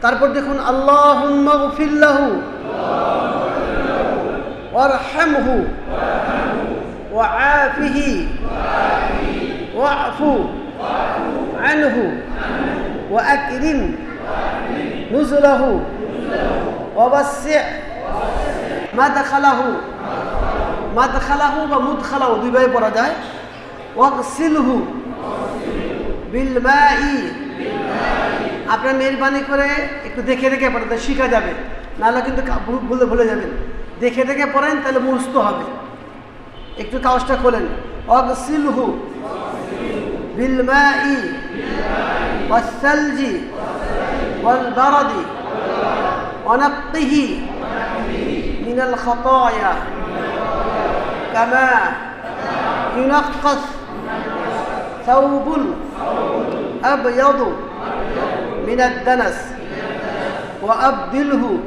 তারপর দেখুন আল্লাহ গফিল্লাহু ওয়ারহামহু وعافه واعف عنه وأكرم نزله ووسع مدخله مدخله ومدخله দুইভাবে পড়া যায় ওয়াগসিলহু বিলমাই আপনার মেহরবানি করে একটু দেখে দেখে পড়েন তাহলে শিখা যাবে নাহলে কিন্তু কা- ভুল- ভুলে ভুলে যাবেন দেখে দেখে পড়েন তাহলে মুস্ত হবে একটু কাগজটা খোলেন অগসিলহু বিলমাই والثلج والبرد ونقه من الخطايا كما ينقص ثوب أبيض من الدنس. وأبدله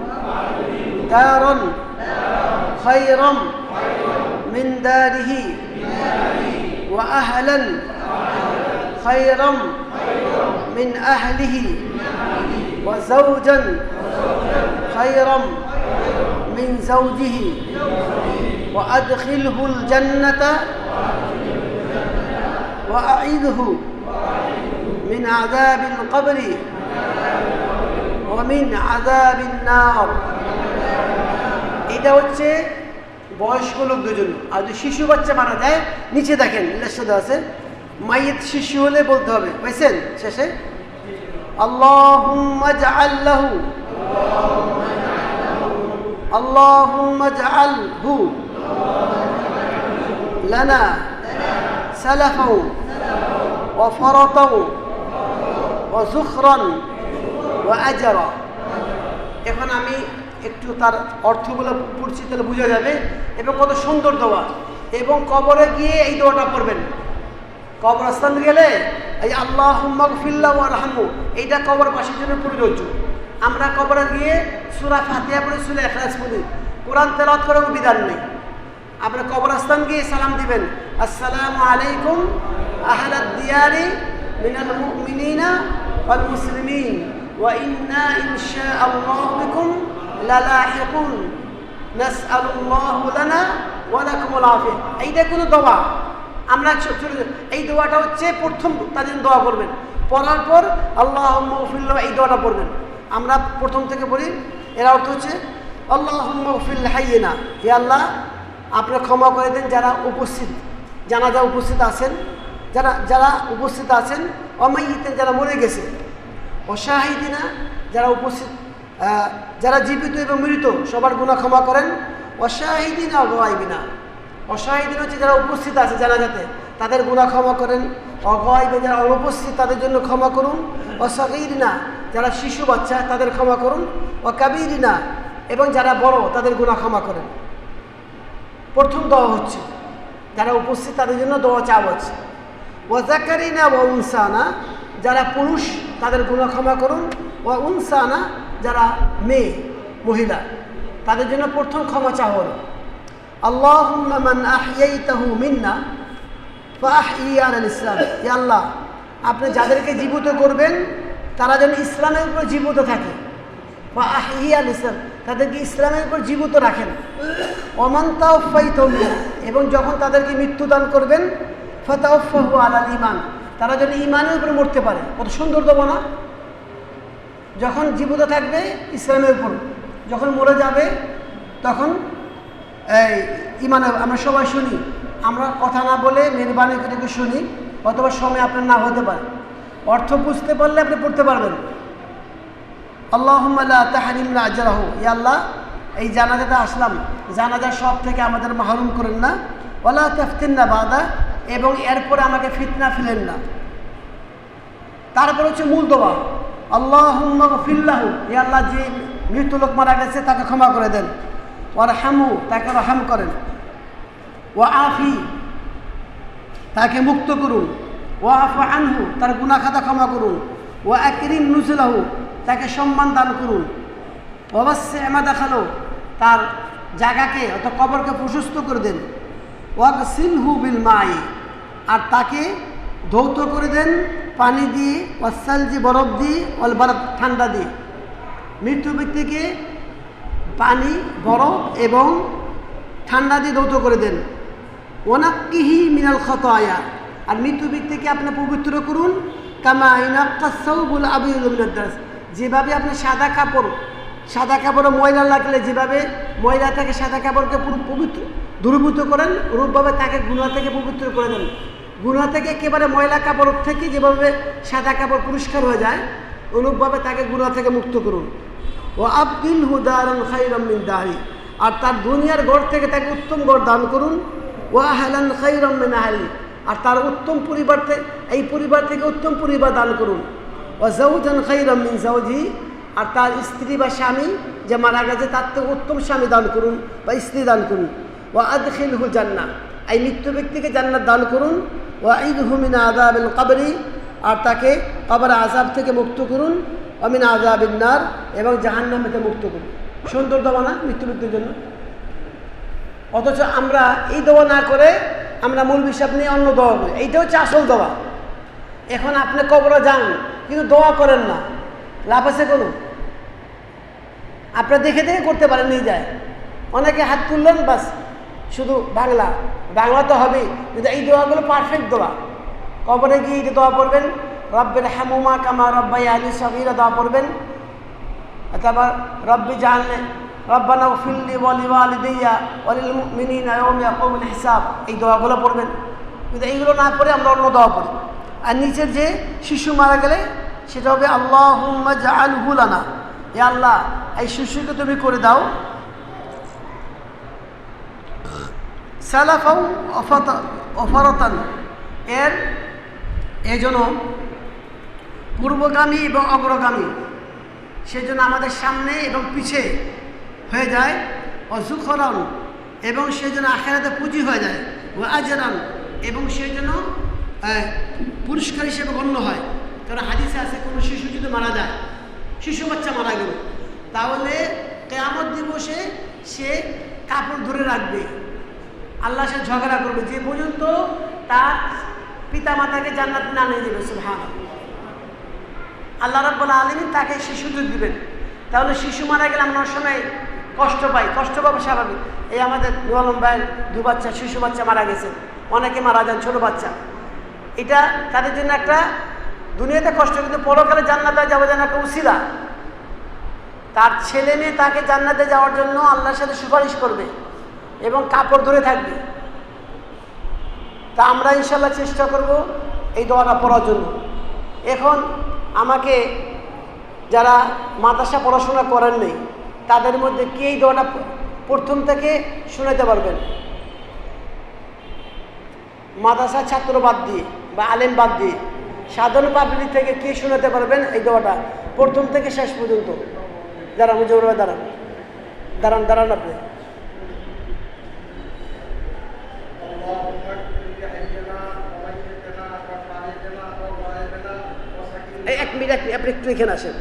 دارا خيرا من داره. وأهلا خيرا من أهله. وزوجا خيرا من زوجه. وأدخله الجنة وأعيذه من عذاب القبر. ومن عذاب النار এটা হচ্ছে বয়স্ক লোকদের জন্য আর যদি শিশু বাচ্চা মারা যায় নিচে দেখেন সাথে আছে মাইয়ের শিশু হলে বলতে হবে পাইছেন শেষে اللهم اجعل له اللهم اجعله لنا سلفا وفرطا ও ও আজর। এখন আমি একটু তার অর্থগুলো পড়ছি তাহলে বোঝা যাবে। এবং কত সুন্দর দোয়া। এবং কবরে গিয়ে এই দোয়াটা পড়বেন। কবরস্থান গেলে এই আল্লাহ ফিল্লা ও রাহমু, এইটা কবর বাসীর জন্য প্রযোজ্য। আমরা কবরে গিয়ে সুরা ফাতিয়া পড়ে, সুরা এখলাস পড়ি। কোরআন তেলাত করে বিধান নেই। আপনার কবরস্থান গিয়ে সালাম দিবেন। আসসালামু আলাইকুম আহলাদ দিয়ারি মিনাল মুমিনিনা ওয়াল মুসলিমিন ওয়া ইন্না ইনশাআল্লাহু বিকুম লালাহিকুন নাসআলুল্লাহু লানা ওয়া লাকুমুল আফিয়া এইটা কোনো দোয়া, আমরা। এই দোয়াটা হচ্ছে প্রথম তাদের দোয়া করবেন। পড়ার পর আল্লাহ মহফিল্লা এই দোয়াটা পড়বেন। আমরা প্রথম থেকে পড়ি, এর অর্থ হচ্ছে আল্লাহ মহফিল হাইয়েনা হে আল্লাহ আপনারা ক্ষমা করে দেন যারা উপস্থিত, জানাজা উপস্থিত আছেন। যারা যারা উপস্থিত আছেন অমাইতেন যারা মরে গেছে, অশাহিদিনা যারা উপস্থিত যারা জীবিত এবং মৃত, সবার গুণা ক্ষমা করেন। অশাহিদিনা অগাইবিনা। অসহায়দিন হচ্ছে যারা উপস্থিত আছে জানাজাতে, তাদের গুণা ক্ষমা করেন। অগয়বে যারা অনুপস্থিত, তাদের জন্য ক্ষমা করুন। অসগিরিনা যারা শিশু বাচ্চা, তাদের ক্ষমা করুন। ও কাবিরিনা এবং যারা বড়, তাদের গুণা ক্ষমা করেন। প্রথম দোয়া হচ্ছে, যারা উপস্থিত, তাদের জন্য দোয়া চাওয়া হচ্ছে। ও জাকারিনা ও উনসানা, যারা পুরুষ তাদের গুণ ক্ষমা করুন ও উনসানা, যারা মেয়ে, মহিলা, তাদের জন্য প্রথম ক্ষমা চাহ হল। আল্লাহ মিন্না আল ইসলাম। ইয়াল্লাহ আপনি যাদেরকে জীবিত করবেন, তারা যেন ইসলামের উপর জীবিত থাকে। বা আহ ইয়াল ইসলাম, তাদেরকে ইসলামের উপর জীবিত রাখেন। অমান্তাও ফাইত এবং যখন তাদেরকে মৃত্যুদান করবেন ফতাউফাহু আলাল ইমান তারা যেন ইমানের উপরে মরতে পারে। কত সুন্দর দেবো না যখন জীবিত থাকবে ইসলামের উপর, যখন মরে যাবে, তখন এই ইমানে আমরা সবাই শুনি। আমরা কথা না বলে মেহরবানি করে শুনি, অথবা সময় আপনার না হতে পারে। অর্থ বুঝতে পারলে আপনি পড়তে পারবেন। আল্লাহ তাহারিমরা আজরাহ। ই আল্লাহ, এই জানাজাতে আসলাম। জানাজা সব থেকে আমাদের মাহরুম করেন না। ওলা তেফতিন না বাদা। এবং এরপরে আমাকে ফিতনা ফেলেন না। তারপর হচ্ছে মূল দোয়া। আল্লাহ ফিল্লাহু ই আল্লাহ, যে মৃত্যু লোক মারা গেছে, তাকে ক্ষমা করে দেন। ওর হামু তাকে রহাম করেন। ও আফি তাকে মুক্ত করুন। ও আফ আনহু, তার গুনা খাতা ক্ষমা করুন। ও একরিম নুজলাহু, তাকে সম্মান দান করুন। অবশ্যই এমা দেখাল, তার জায়গাকে অর্থাৎ কবরকে প্রশস্ত করে দেন। ওয়াক সিলহু বিল মাই আর তাকে ধৌত করে দেন পানি দিয়ে ওয়াসালজি বরফ দিয়ে, অল বরফ ঠান্ডা দিয়ে। মৃত্যু ব্যক্তিকে পানি, বরফ এবং ঠান্ডা দিয়ে ধৌত করে দেন। ওনাক্কিহি মিনাল ক্ষত আয়া আর মৃত্যু ব্যক্তিকে আপনি পবিত্র করুন, কামা ইনাক্কাসৌবুল আবিদাস যেভাবে আপনি সাদা কাপড়, সাদা কাপড়ে ময়লা লাগলে যেভাবে ময়লা থেকে সাদা কাপড়কে পবিত্র দূরীভূত করেন, রূপভাবে তাকে গুণা থেকে পবিত্র করে দেন। গুণা থেকে একেবারে ময়লা কাপড় থেকে যেভাবে সাদা কাপড় পরিষ্কার হয়ে যায়, অনুপভাবে তাকে গুণা থেকে মুক্ত করুন। ও আব্দিল হুদারন দাহি আর তার দুনিয়ার গড় থেকে তাকে উত্তম গড় দান করুন। ও আহলান খাইরমিন আহলি। আর তার উত্তম পরিবার এই পরিবার থেকে উত্তম পরিবার দান করুন। ও জৌজান খাইরমিন জৌজি আর তার স্ত্রী বা স্বামী যে মারা গেছে, তার থেকে উত্তম স্বামী দান করুন বা স্ত্রী দান করুন। ও আদখিল হু জান্না এই মৃত্যু ব্যক্তিকে জান্নাত দান করুন। ও ঈদ হুমিনা আদাবিল কাবরি, আর তাকে কবর আজাব থেকে মুক্ত করুন। অমিন আজাবিন্নার এবং জাহান্নামেতে মুক্ত করুন। সুন্দর দেওয়া না মৃত্যু মৃত্যুর জন্য? অথচ আমরা এই দোয়া না করে আমরা মূল বিষয় নিয়ে অন্য দোয়া করি। এইটা হচ্ছে আসল দোয়া। এখন আপনি কবরে যান, কিন্তু দোয়া করেন না। লাভ আছে কোনো? আপনারা দেখে দেখে করতে পারেন, নিয়ে যায়। অনেকে হাত তুললেন, বাস। শুধু বাংলা। বাংলা তো হবেই। কিন্তু এই দোয়াগুলো পারফেক্ট দোয়া। কবরে গিয়ে এটা দোয়া পড়বেন, রব্বের হ্যামুমা কামা রব্বাই আলী সবিরা দোয়া পড়বেন। তারপর রব্বি জানলে রব্বানা ফিল্লি ওয়ালিদিয়া ওয়ালিল মুমিনিনা ইয়াউমা ইয়াকুমুল হিসাব এই দোয়াগুলো পড়বেন। কিন্তু এইগুলো না পড়ে আমরা অন্য দোয়া পড়ি। আর নিচের যে শিশু মারা গেলে, সেটা হবে, আল্লাহুম্মা জাআলহু লানা। এ আল্লাহ, এই শিশুকে তুমি করে দাও সালাফাও অফারতান। এর এজন্য পূর্বগামী এবং অগ্রগামী, সেজন্য আমাদের সামনে এবং পিছে হয়ে যায়। অসুখরণ এবং সেই জন্য আখেরাতে পুঁজি হয়ে যায়। ও আজরান এবং সেই জন্য পুরস্কার হিসেবে গণ্য হয়। কারণ হাদিসে আছে, কোনো শিশু যদি মারা যায়, শিশু বাচ্চা মারা গেল, তাহলে কেয়ামত দিবসে সে কাপড় ধরে রাখবে। আল্লাহ সে ঝগড়া করবে। যে পর্যন্ত তার পিতা মাতাকে জান্নাত না নিয়ে দেবে সুহান আল্লাহ রাব্বুল আলমী তাকে শিশুদের দিবেন। তাহলে শিশু মারা গেলে আমরা সময় কষ্ট পাই। কষ্ট পাবো স্বাভাবিক। এই আমাদের নুয়ালম ভাইয়ের দু বাচ্চা, শিশু বাচ্চা মারা গেছে। অনেকে মারা যান, ছোট বাচ্চা। এটা তাদের জন্য একটা দুনিয়াতে কষ্ট, কিন্তু পরকালে জান্নাতে যাওয়া যেন একটা উসিলা। তার ছেলে মেয়ে তাকে জান্নাতে যাওয়ার জন্য আল্লাহর সাথে সুপারিশ করবে। এবং কাপড় ধরে থাকবে। তা আমরা ইনশাল্লাহ চেষ্টা করব এই দোয়াটা পড়ার জন্য। এখন আমাকে যারা মাদ্রাসা পড়াশোনা করেন নেই, তাদের মধ্যে কে এই দোয়াটা প্রথম থেকে শোনাতে পারবেন? মাদ্রাসা ছাত্র বাদ দিয়ে বা আলেম বাদ দিয়ে সাধারণ পাবলিক থেকে কে শোনাতে পারবেন এই দোয়াটা প্রথম থেকে শেষ পর্যন্ত? মুজিবুর রহমান দাঁড়ান। দাঁড়ান দাঁড়ান আপনি। আপনি একটু এখানে আসেন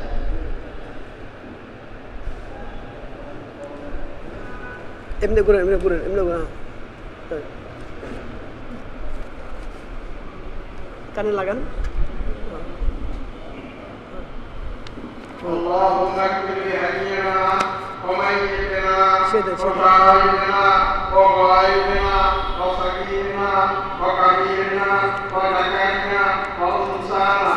এমনি ঘুরেন এমনি ঘুরেন এমনি ঘুরেন হ্যাঁ। কানে লাগান اللهم اكفر بحينا وميتنا شهد- شهد. وشاهدنا وغائبنا وسكيننا وكبيرنا وذكرنا وانثانا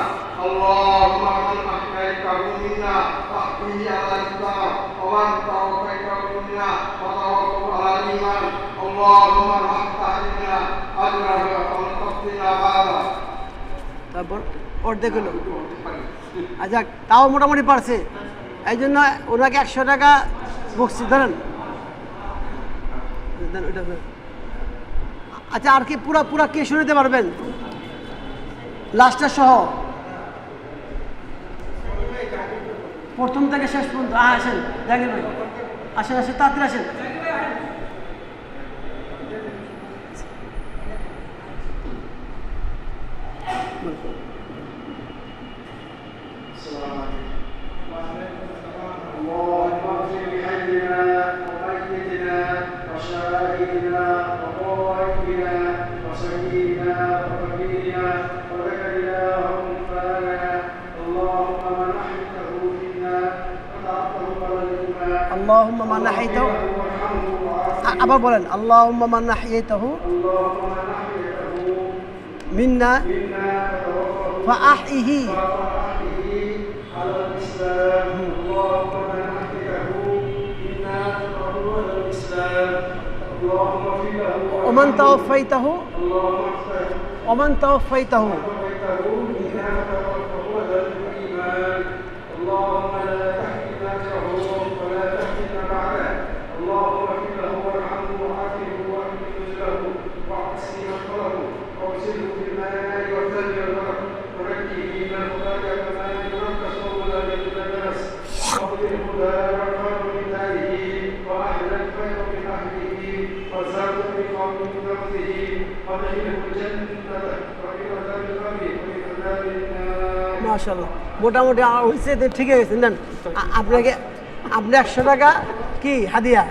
ومن توفيته منا فتوفه على الايمان اللهم ارحم علينا اجره ومن تقضينا هذا তারপর অর্ধেক হলো আচ্ছা তাও মোটামুটি পারছে এই জন্য ওনাকে একশো টাকা বকছি ধরেন দেন ওইটা ধরেন। আচ্ছা আর কি পুরা পুরা কে শুনতে পারবেন লাস্টটা সহ प्रथम थे शेष पर्त आसें जैगे भाई आसें आसें तीन आसें من احيته أبا بولن اللهم من احيته منا فأحيه. ومن توفيته ومن توفيته মাশাল্লাহ মোটামুটি হয়েছে ঠিকই হয়েছে দেন আপনাকে আপনি একশো টাকা কি হাদিয়া?